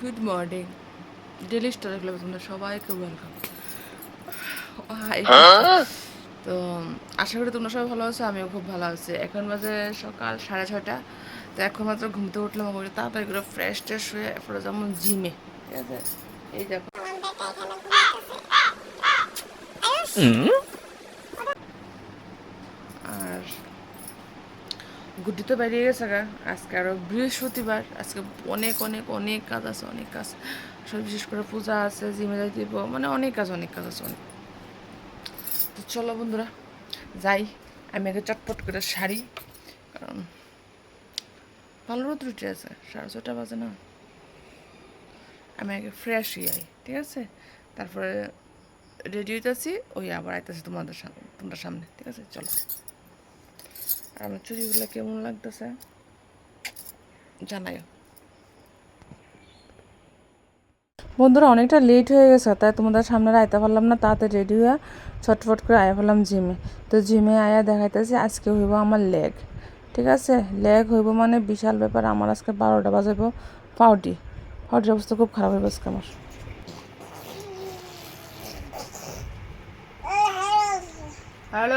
Good morning. Daily star ক্লাবে তোমরা সবাইকে ওয়েলকাম হাই তো আশা করি তোমরা সবাই ভালো আছো আমিও খুব ভালো আছি। এখন বাজে সকাল সাড়ে ছয়টা। তো এখন মাত্র ঘুমতে উঠলাম করে তাড়াতাড়ি করে ফ্রেশ ট্রেশ হয়ে এরপরে যেমন জিমে। ঠিক আছে? এই দেখো। গুড্ডি তো বেরিয়ে গেছে গা। আজকে আরও বৃহস্পতিবার আজকে অনেক অনেক অনেক কাজ আছে, অনেক কাজ। সব বিশেষ করে পূজা আছে, জিমে যাই দিব মানে অনেক কাজ অনেক কাজ আছে, অনেক। তো চলো বন্ধুরা, যাই। আমি আগে চটপট করে শাড়ি, কারণ ভালো রোদ রুটি আছে, সাড়ে ছটা বাজে না। আমি আগে ফ্রেশ আই, ঠিক আছে? তারপরে রেডি হইতেছি, ওই আবার আইতেছি তোমাদের সামনে তোমরা সামনে, ঠিক আছে? চলো। আমার কেমন লাগতেছে? জানাইও। বন্ধুরা অনেকটা লেট হয়ে গেছে তাই তোমাদের সামনে আইতে পারলাম না। তাতে রেডি হয়ে ছটফট করে আয়া ফেলাম জিমে তো জিমে আয়া দেখাইতেছি আজকে হইব আমার লেগ ঠিক আছে? লেগ হইব মানে বিশাল ব্যাপার আমার আজকে বারোটা বাজাবো পাউটি পাউটির অবস্থা খুব খারাপ হয়ে আজকে আমার। হ্যালো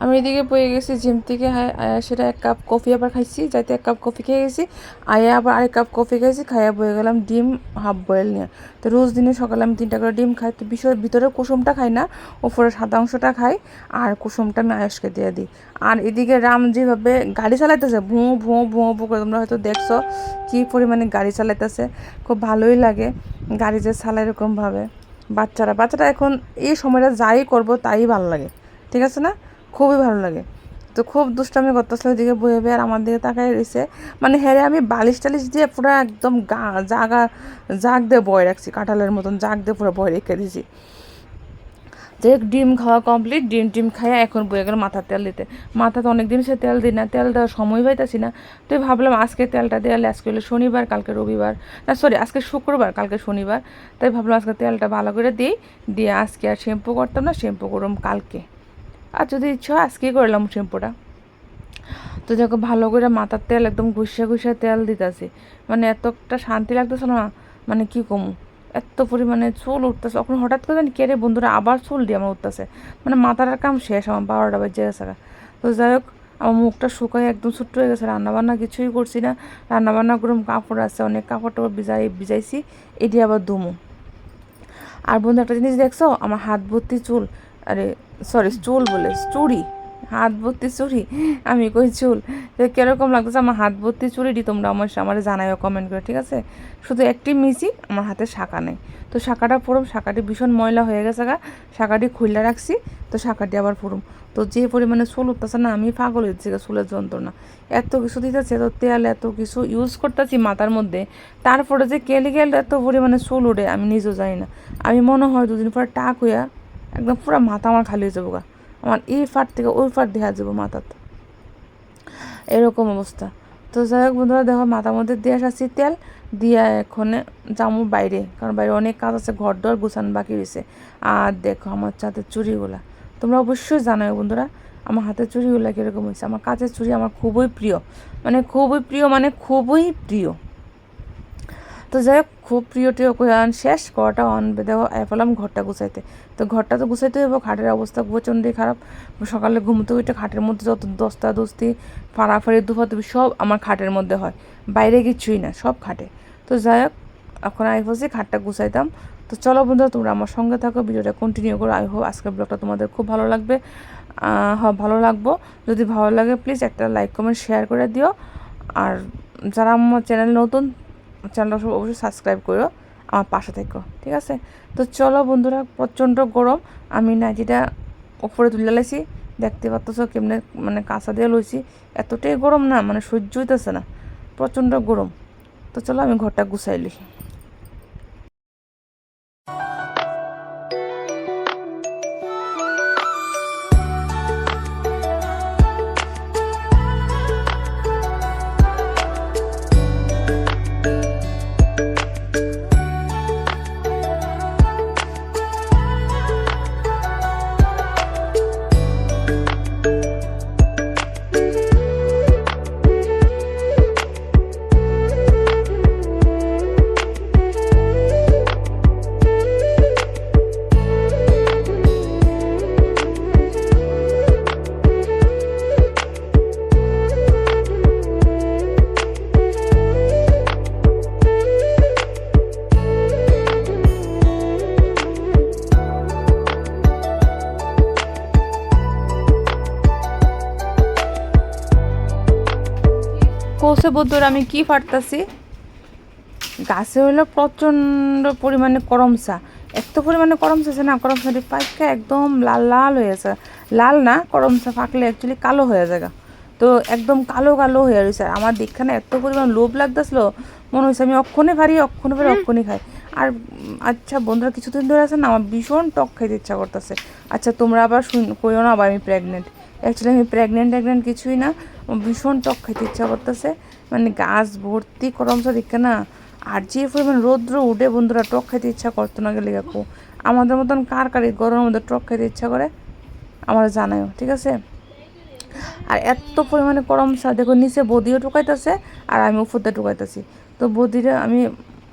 আমি এদিকে বয়ে গেছি জিম থেকে হ্যাঁ, সেটা এক কাপ কফি আবার খাইছি যাইতে এক কাপ কফি খেয়ে গেছি আয়া আবার আরেক কাপ কফি খাইছি খাইয়া বয়ে গেলাম ডিম হাফ বয়েল নিয়ে। তো রোজ দিনে সকালে আমি তিনটা করে ডিম খাই তো বিষয় ভিতরে কুসুমটা খাই না ওপরে সাদা অংশটা খাই আর কুসুমটা আমি আয়সকে দিয়ে দিই। আর এদিকে রাম যেভাবে গাড়ি চালাইতেছে ভুঁ ভুঁ ভুঁ ভুঁ করে তোমরা হয়তো দেখছ কী পরিমাণে গাড়ি চালাইতেছে খুব ভালোই লাগে গাড়ি যে চালায় এরকমভাবে বাচ্চারা বাচ্চারা এখন এই সময়টা যাই করব তাই ভালো লাগে ঠিক আছে না? খুবই ভালো লাগে। তো খুব দুষ্টামি করতেছিল ওইদিকে বয়ে বয়ে আর আমার দিকে তাকাই রয়েছে। মানে হেরে আমি বালিশ টালিশ দিয়ে পুরো একদম গা, জাগা, জাগ দিয়ে বয়ে রাখছি, কাঁঠালের মতন জাগ দিয়ে পুরো বয় রেখে দিয়েছি। যে ডিম খাওয়া কমপ্লিট ডিম টিম খাইয়া এখন বয়ে গেল মাথার তেল দিতে। মাথাতে অনেক দিন সে তেল দিই না, তেল দেওয়ার সময় পাইতেছি না। তো ভাবলাম আজকে তেলটা দেওয়ালে আজকে হলো শনিবার, কালকে রবিবার। না সরি আজকে শুক্রবার, কালকে শনিবার। তাই ভাবলাম আজকে তেলটা ভালো করে দিই, দিয়ে আজকে আর শ্যাম্পু করতাম না শ্যাম্পু করলাম কালকে। আর যদি ইচ্ছা হয়, আজকেই করলাম শ্যাম্পুটা। তো দেখো, ভালো করে মাথার তেল একদম ঘুষে ঘুষে তেল দিতেছি। মানে এতটা শান্তি লাগতেছে না মানে কি কমু? এত পরিমাণে চুল উঠতেছে। তখন হঠাৎ করে জানি কেড়ে বন্ধুরা আবার চুল দিয়ে আমার উঠতেছে। মানে মাথার কাম শেষ, আমার বারোটা বাজে গেছে তো যাই হোক, আমার মুখটা শুকায় একদম ছোট্ট হয়ে গেছে, রান্নাবান্না কিছুই করছি না। রান্নাবান্না করে কাপড় আছে, অনেক কাপড় টাপড় ভিজাই, ভিজাইছি, এটি আবার দুমু আর বন্ধু, একটা জিনিস দেখছ? আমার হাত ভর্তি চুল আরে সরি চুল বলে, চুড়ি, হাত ভর্তি চুড়ি। আমি কই চুল? কীরকম লাগতেছে আমার হাত ভর্তি চুড়িটি? তোমরা আমার আমার জানাইও কমেন্ট করে, ঠিক আছে? শুধু একটি মিসি আমার হাতে শাখা নেই। তো শাখাটা পুরো শাখাটি ভীষণ ময়লা হয়ে গেছে গা। শাখাটি খুললে রাখছি, তো শাখাটি আবার পুরুম। তো যে পরিমাণে চুল উঠতেছে না, আমি পাগল হয়েছি চুলের যন্ত্রণা। এত কিছু দিতেছে, তো তেল, এত কিছু ইউজ করতেছি মাথার মধ্যে। তারপরে যে কেলিকেল এত পরিমাণে চুল উঠে, আমি নিজেও জানি না। আমি মনে হয় দুদিন পরে টাক হইয়া একদম পুরো মাথা আমার খালি হয়ে যাব গা আমার এই ফাট থেকে ওই ফাট দেখা যাব মাথাতে। এরকম অবস্থা। তো যাই হোক বন্ধুরা, দেখো মাথার মধ্যে দিয়ে আসছি তেল, দিয়ে এখানে জামুর বাইরে, কারণ বাইরে অনেক কাজ আছে ঘর দর গুছান বাকি রয়েছে। আর দেখো আমার চাঁদের চুড়িগুলা। তোমরা অবশ্যই জানাও বন্ধুরা, আমার হাতের চুড়িগুলো কীরকম হয়েছে? আমার কাছের চুড়ি আমার খুবই প্রিয়। মানে খুবই প্রিয় মানে খুবই প্রিয়। তো যাই হোক, খুব প্রিয় টিয় আন শেষ কটা অন দেখো ফেলাম ঘরটা গুছাইতে। তো ঘরটা তো গুছাইতে হবে খাটের অবস্থা প্রচণ্ডই খারাপ। সকালে ঘুমতে উঠে খাটের মধ্যে যত দস্তা দস্তি, ফাড়াফাড়ি দুফাতুফি সব আমার খাটের মধ্যে হয়। বাইরে কিছুই না, সব খাটে। তো যাই হোক, এখন আই বসে খাটটা গুছাইতাম। তো চলো বন্ধুরা, তোমরা আমার সঙ্গে থাকো, ভিডিওটা কন্টিনিউ করো। আই হোপ আজকের ব্লগটা তোমাদের খুব ভালো লাগবে। হ ভালো লাগবো। যদি ভালো লাগে প্লিজ একটা লাইক কমেন্ট শেয়ার করে দিও। আর যারা আমার চ্যানেল নতুন চ্যানেলটা অবশ্যই সাবস্ক্রাইব করো, আমার পাশে থেকো, ঠিক আছে? তো চলো বন্ধুরা, প্রচণ্ড গরম, আমি নাইটিটা ওপরে তুলে লাইছি দেখতে পাচ্ছ কেমনে মানে কাঁচা দিয়ে লইছি, এতটাই গরম না মানে সহ্য হইতেছে না, প্রচণ্ড গরম। তো চলো আমি ঘরটা গুছাইলি বলছে বন্ধুরা আমি কি ফাটতাছি? গাছে হলো প্রচণ্ড পরিমাণে করমচা এত পরিমাণে করমচা আছে না করমচাটি পাইকা একদম লাল লাল হয়ে আছে। লাল না করমচা ফাঁকলে অ্যাকচুয়ালি কালো হয়ে যায় তো একদম কালো কালো হয়ে রয়েছে আর আমার দেখখানে এত পরিমাণ লোভ লাগতেছিল মনে হয়েছে আমি অক্ষণে পারি অক্ষণে পারি অক্ষণে খাই। আর আচ্ছা বন্ধুরা কিছুদিন ধরে আছে না আমার ভীষণ টক খাইতে ইচ্ছা করতেছে। আচ্ছা তোমরা আবার শুন কইও না আবার আমি প্রেগনেন্ট অ্যাকচুয়ালি আমি প্রেগনেন্ট ট্যাগনেন্ট কিছুই না। ভীষণ টক খাইতে ইচ্ছা করতেছে। মানে গাছ ভর্তি করমচা দেখে না, আর যে পরিমাণ রৌদ্র উঠে বন্ধুরা টক খাইতে ইচ্ছা করতো না গেলে কাকু। আমাদের মতন কার কার গরমের মধ্যে টক খাইতে ইচ্ছা করে? আমার জানাও ঠিক আছে? আর এত পরিমাণে করমচা দেখো নিচে বদিও ঢুকাইতেছে আর আমি উপরতে ঢুকাইতেছি তো বদিরে, আমি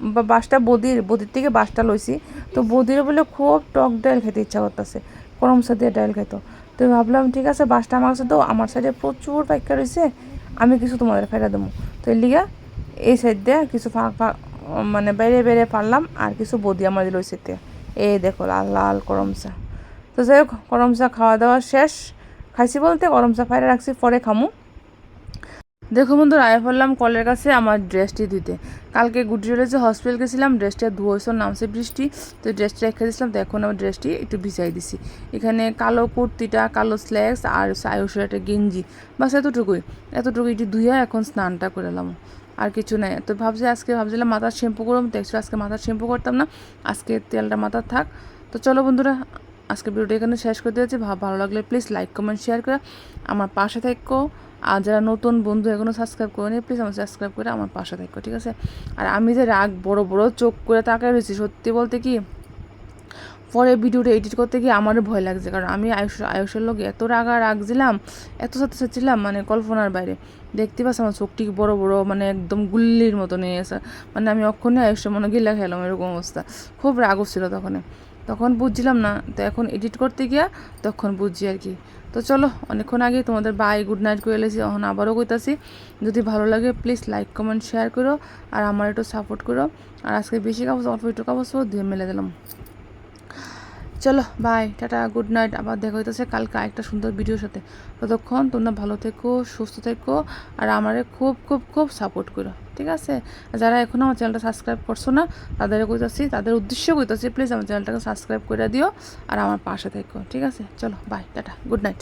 বা- বাসটা বদির বদির থেকে বাসটা লইছি। তো বদির বলে খুব টক ডাল খেতে ইচ্ছা করতেছে। করমচা দিয়ে ডাল খাইতো। তো ভাবলাম, ঠিক আছে, বাসটা আমার কাছে দাও, আমার সাইডে প্রচুর পাইকার রয়েছে, আমি কিছু তোমাদের ফেরা দেবো। তো এর লিগা এই সাইড দিয়ে কিছু ফাঁক ফাঁক মানে বাইরে বাইরে পারলাম, আর কিছু বদি আমার দিল ওই সাইড এই দেখো, লাল লাল করমচা তো যাই হোক করমচা খাওয়া দাওয়া শেষ। খাইছি বলতে গরম চা ফাইরে রাখছি, পরে খামু। দেখো বন্ধু আয় পড়লাম কলের কাছে আমার ড্রেসটি দিতে। কালকে গুড যে হসপিটাল গেছিলাম ড্রেসটা ধুয়েছ নামছে বৃষ্টি। তো ড্রেসটা রেখে দিয়েছিলাম, তো এখন আমার ড্রেসটি একটু ভিজাই দিছি। এখানে কালো কুর্তিটা, কালো স্ল্যাক্স আর আয়ুষের একটা গেঞ্জি। বাস এতটুকুই। এতটুকু একটু ধুয়ে এখন স্নানটা করে এলাম। আর কিছু নাই। তো ভাবছি আজকে ভাবছিলাম মাথার শ্যাম্পু করব তো আজকে মাথার শ্যাম্পু করতাম না। আজকে তেলটা মাথার থাক। তো চলো বন্ধুরা আজকে ভিডিওটা এখানে শেষ করে ভাব ভালো লাগলে প্লিজ লাইক কমেন্ট শেয়ার করে আমার পাশে থাকো। আর যারা নতুন বন্ধু এখনও সাবস্ক্রাইব করেনি প্লিজ আমার সাবস্ক্রাইব করে আমার পাশে থাকো, ঠিক আছে? আর আমি যে রাগ, বড় বড় চোখ করে তাকায় রয়েছি, সত্যি বলতে কি পরে ভিডিওটা এডিট করতে গিয়ে আমারও ভয় লাগছে। কারণ আমি আয়ুষ, আয়ুষের লোক এত রাগা রাগছিলাম এত সাথে সাথছিলাম মানে কল্পনার বাইরে। দেখতে পাচ্ছি আমার চোখটি বড় বড় মানে একদম গুল্লির মতো নিয়ে এসে মানে আমি অক্ষণে আয়ুষের মনে গিলা খেলাম, এরকম অবস্থা। খুব রাগ ছিল তখন। তখন বুঝছিলাম না। তো এখন এডিট করতে গিয়া তখন বুঝছি আর কি। তো চলো, অনেকক্ষণ আগে তোমাদের বাই গুড নাইট করে এলেছি এখন আবারও কইতাছি। যদি ভালো লাগে প্লিজ লাইক কমেন্ট শেয়ার করো। আর আমার একটু সাপোর্ট করো। আর আজকে বেশি কাপড়, অল্প একটু কাপড় ধুয়ে মেলে দিলাম। চলো বাই টাটা গুড নাইট আবার দেখা হইতেছে কালকে একটা সুন্দর ভিডিওর সাথে। ততক্ষণ তোমরা ভালো থেকো, সুস্থ থেকো, আর আমারে খুব খুব খুব সাপোর্ট করো, ঠিক আছে? যারা এখনও আমার চ্যানেলটা সাবস্ক্রাইব করছ না তাদের কইতাছি, তাদের উদ্দেশ্য কইতাছি প্লিজ আমার চ্যানেলটাকে সাবস্ক্রাইব করে দিও, আর আমার পাশে থেকো, ঠিক আছে? চলো বাই টাটা গুড নাইট